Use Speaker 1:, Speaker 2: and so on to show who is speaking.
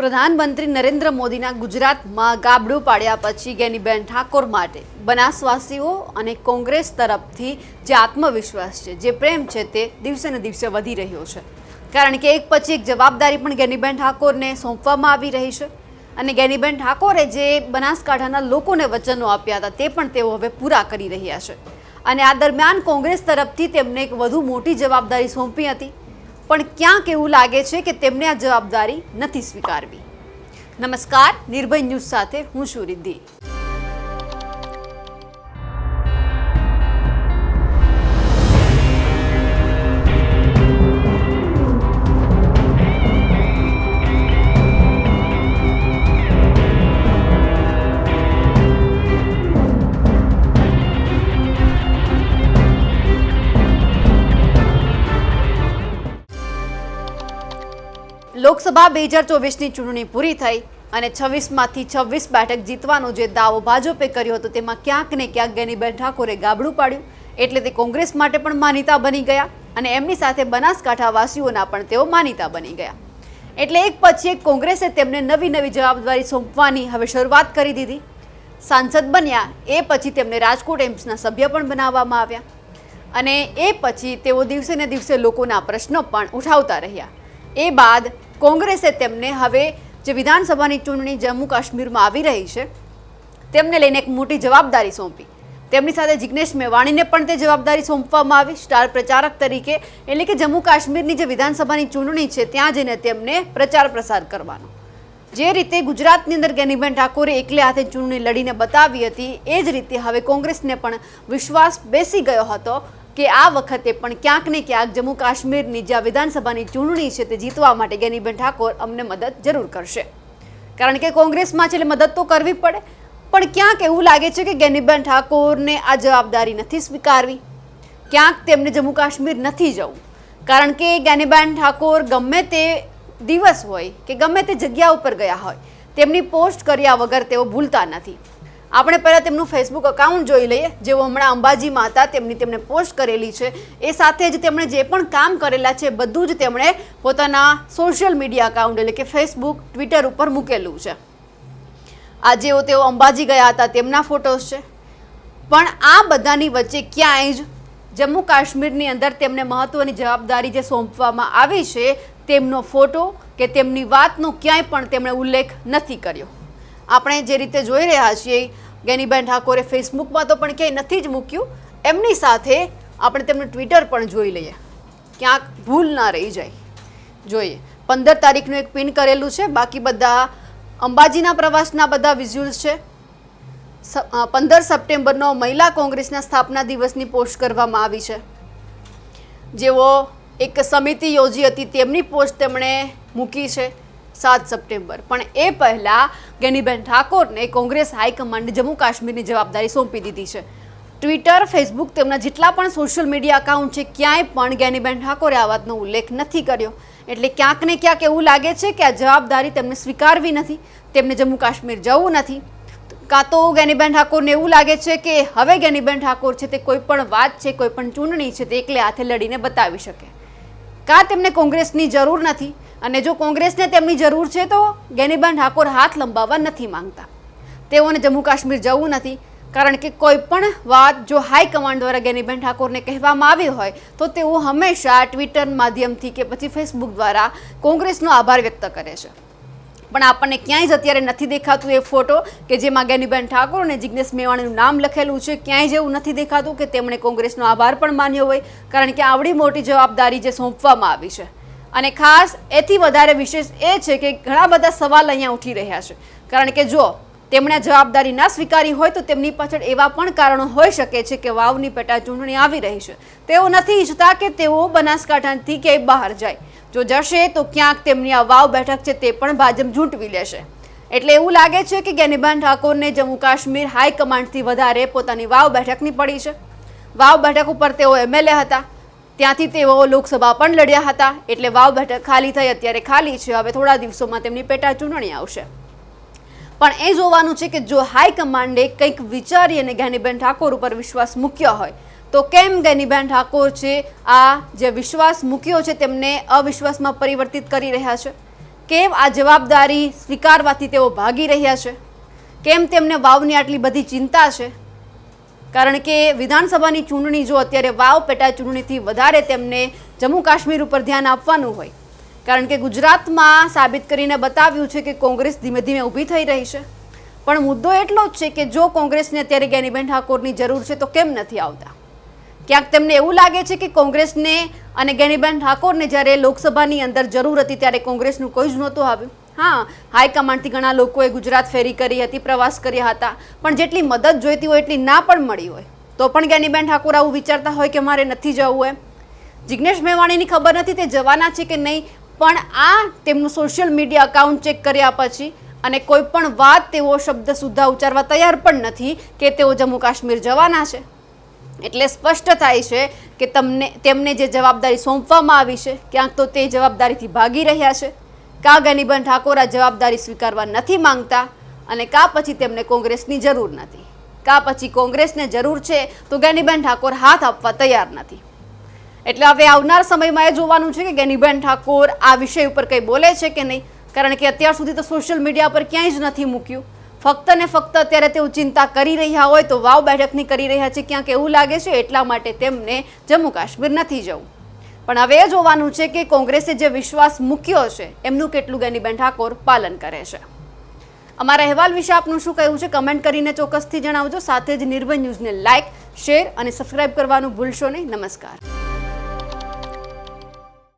Speaker 1: પ્રધાનમંત્રી નરેન્દ્ર મોદીના ગુજરાતમાં ગાબડું પાડ્યા પછી ગેનીબેન ઠાકોર માટે બનાસવાસીઓ અને કોંગ્રેસ તરફથી જે આત્મવિશ્વાસ છે, જે પ્રેમ છે તે દિવસે ને દિવસે વધી રહ્યો છે. કારણ કે એક પછી એક જવાબદારી પણ ગેનીબેન ઠાકોરને સોંપવામાં આવી રહી છે અને ગેનીબેન ઠાકોરે જે બનાસકાંઠાના લોકોને વચનો આપ્યા હતા તે પણ તેઓ હવે પૂરા કરી રહ્યા છે. અને આ દરમિયાન કોંગ્રેસ તરફથી તેમને એક વધુ મોટી જવાબદારી સોંપી હતી. પણ ક્યાંક એવું લાગે છે કે તેમને આ જવાબદારી નથી સ્વીકારવી. નમસ્કાર, નિર્ભય ન્યૂઝ સાથે હું છું રિદ્ધિ. લોકસભા બે હજાર ચોવીસની ચૂંટણી પૂરી થઈ અને છવ્વીસમાંથી છવ્વીસ બેઠક જીતવાનો જે દાવો ભાજપે કર્યો હતો, તેમાં ક્યાંક ને ક્યાંક ગેનીબેન ઠાકોરે ગાબડું પાડ્યું. એટલે તે કોંગ્રેસ માટે પણ માનીતા બની ગયા અને એમની સાથે બનાસકાંઠાવાસીઓના પણ તેઓ માનીતા બની ગયા. એટલે એક પછી એક કોંગ્રેસે તેમને નવી નવી જવાબદારી સોંપવાની હવે શરૂઆત કરી દીધી. સાંસદ બન્યા, એ પછી તેમને રાજકોટ એમ્સના સભ્ય પણ બનાવવામાં આવ્યા. અને એ પછી તેઓ દિવસે ને દિવસે લોકોના પ્રશ્નો પણ ઉઠાવતા રહ્યા. એ બાદ કોંગ્રેસે તેમને હવે જે વિધાનસભાની ચૂંટણી જમ્મુ કાશ્મીરમાં આવી રહી છે, તેમને લઈને એક મોટી જવાબદારી સોંપી. તેમની સાથે જિગ્નેશ મેવાણીને પણ તે જવાબદારી સોંપવામાં આવી. સ્ટાર પ્રચારક તરીકે, એટલે કે જમ્મુ કાશ્મીરની જે વિધાનસભાની ચૂંટણી છે, ત્યાં જઈને તેમને પ્રચાર પ્રસાર કરવાનો. જે રીતે ગુજરાતની અંદર જ્ઞાનીબેન ઠાકોરે એકલે હાથે ચૂંટણી લડીને બતાવી હતી, એ જ રીતે હવે કોંગ્રેસને પણ વિશ્વાસ બેસી ગયો હતો. કે આ વખતે પણ ક્યાંક ને ક્યાંક જમ્મુ કાશ્મીરની જે વિધાનસભાની ચૂંટણી છે તે જીતવા માટે ગેનીબેન ઠાકોર અમને મદદ જરૂર કરશે. કારણ કે કોંગ્રેસમાં છે એટલે મદદ તો કરવી પડે. પણ ક્યાંક એવું લાગે છે કે ગેનીબેન ઠાકોરને આ જવાબદારી નથી સ્વીકારવી? ક્યાંક તેમને જમ્મુ કાશ્મીર નથી જવું? કારણ કે જ્ઞાનીબેન ઠાકોર ગમે તે દિવસ હોય કે ગમે તે જગ્યા ઉપર ગયા હોય, તેમની પોસ્ટ કર્યા વગર તેઓ ભૂલતા નથી. આપણે પહેલાં તેમનું ફેસબુક અકાઉન્ટ જોઈ લઈએ, જેઓ હમણાં અંબાજીમાં હતા, તેમની તેમણે પોસ્ટ કરેલી છે. એ સાથે જ તેમણે જે પણ કામ કરેલા છે, બધું જ તેમણે પોતાના સોશિયલ મીડિયા અકાઉન્ટ એટલે કે ફેસબુક ટ્વિટર ઉપર મૂકેલું છે. આજે તેઓ અંબાજી ગયા હતા, તેમના ફોટોસ છે. પણ આ બધાની વચ્ચે ક્યાંય જ જમ્મુ કાશ્મીરની અંદર તેમને મહત્ત્વની જવાબદારી જે સોંપવામાં આવી છે, તેમનો ફોટો કે તેમની વાતનો ક્યાંય પણ તેમણે ઉલ્લેખ નથી કર્યો. આપણે જે રીતે જોઈ રહ્યા છીએ, ગેનીબેન ઠાકોરે ફેસબુકમાં તો પણ ક્યાંય નથી જ મૂક્યું. એમની સાથે આપણે તેમનું ટ્વિટર પણ જોઈ લઈએ. ક્યાંક ભૂલ ના રહી જાય. જોઈએ. પંદર તારીખનું એક પિન કરેલું છે. બાકી બધા અંબાજીના પ્રવાસના બધા વિઝ્યુઅલ્સ છે. પંદર સપ્ટેમ્બરનો મહિલા કોંગ્રેસના સ્થાપના દિવસની પોસ્ટ કરવામાં આવી છે. જેઓ એક સમિતિ યોજી હતી, તેમની પોસ્ટ તેમણે મૂકી છે. સાત સપ્ટેમ્બર. પણ એ પહેલાં ગેનીબેન ઠાકોરને કોંગ્રેસ હાઈકમાન્ડે જમ્મુ કાશ્મીરની જવાબદારી સોંપી દીધી છે. ટ્વિટર, ફેસબુક તેમના જેટલા પણ સોશિયલ મીડિયા એકાઉન્ટ છે, ક્યાંય પણ જ્ઞાનીબેન ઠાકોરે આ વાતનો ઉલ્લેખ નથી કર્યો. એટલે ક્યાંક ને ક્યાંક એવું લાગે છે કે આ જવાબદારી તેમને સ્વીકારવી નથી, તેમને જમ્મુ કાશ્મીર જવું નથી. કાં તો જ્ઞાનીબેન ઠાકોરને એવું લાગે છે કે હવે જ્ઞાનીબેન ઠાકોર છે તે કોઈ પણ વાત છે, કોઈ પણ ચૂંટણી છે તે એકલે હાથે લડીને બતાવી શકે. કાં તેમને કોંગ્રેસની જરૂર નથી અને જો કોંગ્રેસને તેમની જરૂર છે તો જ્ઞાનીબેન ઠાકોર હાથ લંબાવવા નથી માંગતા. તેઓને જમ્મુ કાશ્મીર જવું નથી. કારણ કે કોઈ પણ વાત જો હાઈકમાન્ડ દ્વારા ગેનીબેન ઠાકોરને કહેવામાં આવી હોય, તો તેઓ હંમેશા ટ્વિટર માધ્યમથી કે પછી ફેસબુક દ્વારા કોંગ્રેસનો આભાર વ્યક્ત કરે છે. પણ આપણને ક્યાંય જ અત્યારે નથી દેખાતું એ ફોટો કે જેમાં ગેનીબેન ઠાકોર અને જિગ્નેશ મેવાણીનું નામ લખેલું છે. ક્યાંય જેવું નથી દેખાતું કે તેમણે કોંગ્રેસનો આભાર પણ માન્યો હોય. કારણ કે આવડી મોટી જવાબદારી જે સોંપવામાં આવી છે. અને ખાસ એથી વધારે વિશેષ એ છે કે ઘણા બધા સવાલ અહીંયા ઉઠી રહ્યા છે. કારણ કે જો તેમણે જવાબદારી ના સ્વીકારી હોય તો તેમની પાછળ એવા પણ કારણો હોઈ શકે છે કે વાવની પેટા ચૂંટણી આવી રહી છે. તેઓ નથી ઈચ્છતા કે તેઓ બનાસકાંઠાથી ક્યાંય બહાર જાય. જો જશે તો ક્યાંક તેમની આ વાવ બેઠક છે તે પણ ભાજપ ઝૂંટવી લેશે. એટલે એવું લાગે છે કે જ્ઞાનીબેન ઠાકોરને જમ્મુ કાશ્મીર હાઈકમાન્ડથી વધારે પોતાની વાવ બેઠકની પડી છે. વાવ બેઠક ઉપર તેઓ એમએલએ હતા. ત્યાંથી તેઓ લોકસભા પણ લડ્યા હતા. એટલે વાવ બેઠક ખાલી થઈ, અત્યારે ખાલી છે. હવે થોડા દિવસોમાં તેમની પેટા ચૂંટણી આવશે. પણ એ જોવાનું છે કે જો હાઈકમાન્ડે કંઈક વિચારી અને જ્ઞાનીબેન ઠાકોર ઉપર વિશ્વાસ મૂક્યો હોય, તો કેમ ગેનીબેન ઠાકોર છે આ જે વિશ્વાસ મૂક્યો છે તેમને અવિશ્વાસમાં પરિવર્તિત કરી રહ્યા છે? કેમ આ જવાબદારી સ્વીકારવાથી તેઓ ભાગી રહ્યા છે? કેમ તેમને વાવની આટલી બધી ચિંતા છે? કારણ કે વિધાનસભાની ચૂંટણી જો અત્યારે વાવ પેટા ચૂંટણીથી વધારે તેમને જમ્મુ કાશ્મીર ઉપર ધ્યાન આપવાનું હોય. કારણ કે ગુજરાતમાં સાબિત કરીને બતાવ્યું છે કે કોંગ્રેસ ધીમે ધીમે ઊભી થઈ રહી છે. પણ મુદ્દો એટલો જ છે કે જો કોંગ્રેસને અત્યારે જ્ઞાનીબેન ઠાકોરની જરૂર છે તો કેમ નથી આવતા? ક્યાંક તેમને એવું લાગે છે કે કોંગ્રેસને અને જ્ઞાનીબેન ઠાકોરને જ્યારે લોકસભાની અંદર જરૂર હતી ત્યારે કોંગ્રેસનું કોઈ જ નહોતું આવ્યું. હા હાઈકમાન્ડથી ઘણા લોકોએ ગુજરાત ફેરી કરી હતી, પ્રવાસ કર્યા હતા. પણ જેટલી મદદ જોઈતી હોય, એટલી ના પણ મળી હોય. તો પણ જ્ઞાનીબેન ઠાકોર આવું વિચારતા હોય કે મારે નથી જવું એમ. જિજ્ઞેશ મેવાણીની ખબર નથી તે જવાના છે કે નહીં, પણ આ તેમનું સોશિયલ મીડિયા અકાઉન્ટ ચેક કર્યા પછી અને કોઈ પણ વાત તેઓ શબ્દ સુદ્ધા ઉચ્ચારવા તૈયાર પણ નથી કે તેઓ જમ્મુ કાશ્મીર જવાના છે. એટલે સ્પષ્ટ થાય છે કે તમને, તેમને જે જવાબદારી સોંપવામાં આવી છે, ક્યાંક તો તે જવાબદારીથી ભાગી રહ્યા છે. કા ગનીબન ઠાકોર જવાબદારી સ્વીકારવા નથી માંગતા અને કા પછી તેમને કોંગ્રેસની જરૂર નથી. કા પછી કોંગ્રેસને જરૂર છે તો ગેનીબેન ઠાકોર હાથ આપવા તૈયાર નથી. એટલે હવે આવનાર સમયમાં એ જોવાનું છે કે ગેનીબેન ઠાકોર આ વિષય ઉપર કંઈ બોલે છે કે નહીં? કારણ કે અત્યાર સુધી તો સોશિયલ મીડિયા પર ક્યાંય જ નથી મૂક્યું. ફક્ત ને ફક્ત અત્યારે તેઓ ચિંતા કરી રહ્યા હોય તો વાવ બેઠકની કરી રહ્યા છે ક્યાંક એવું લાગે છે એટલા માટે તેમને જમ્મુ કાશ્મીર નથી જવું. પણ હવે એ જોવાનું છે કે કોંગ્રેસે જે વિશ્વાસ મૂક્યો છે, એમનું કેટલું ગેનીબેન ઠાકોર પાલન કરે છે. અમારા અહેવાલ વિશે આપનું શું કહેવું છે, કમેન્ટ કરીને ચોક્કસથી જણાવજો. સાથે જ નિર્ભય ન્યૂઝને લાઇક શેર અને સબસ્ક્રાઇબ કરવાનું ભૂલશો નહીં. નમસ્કાર.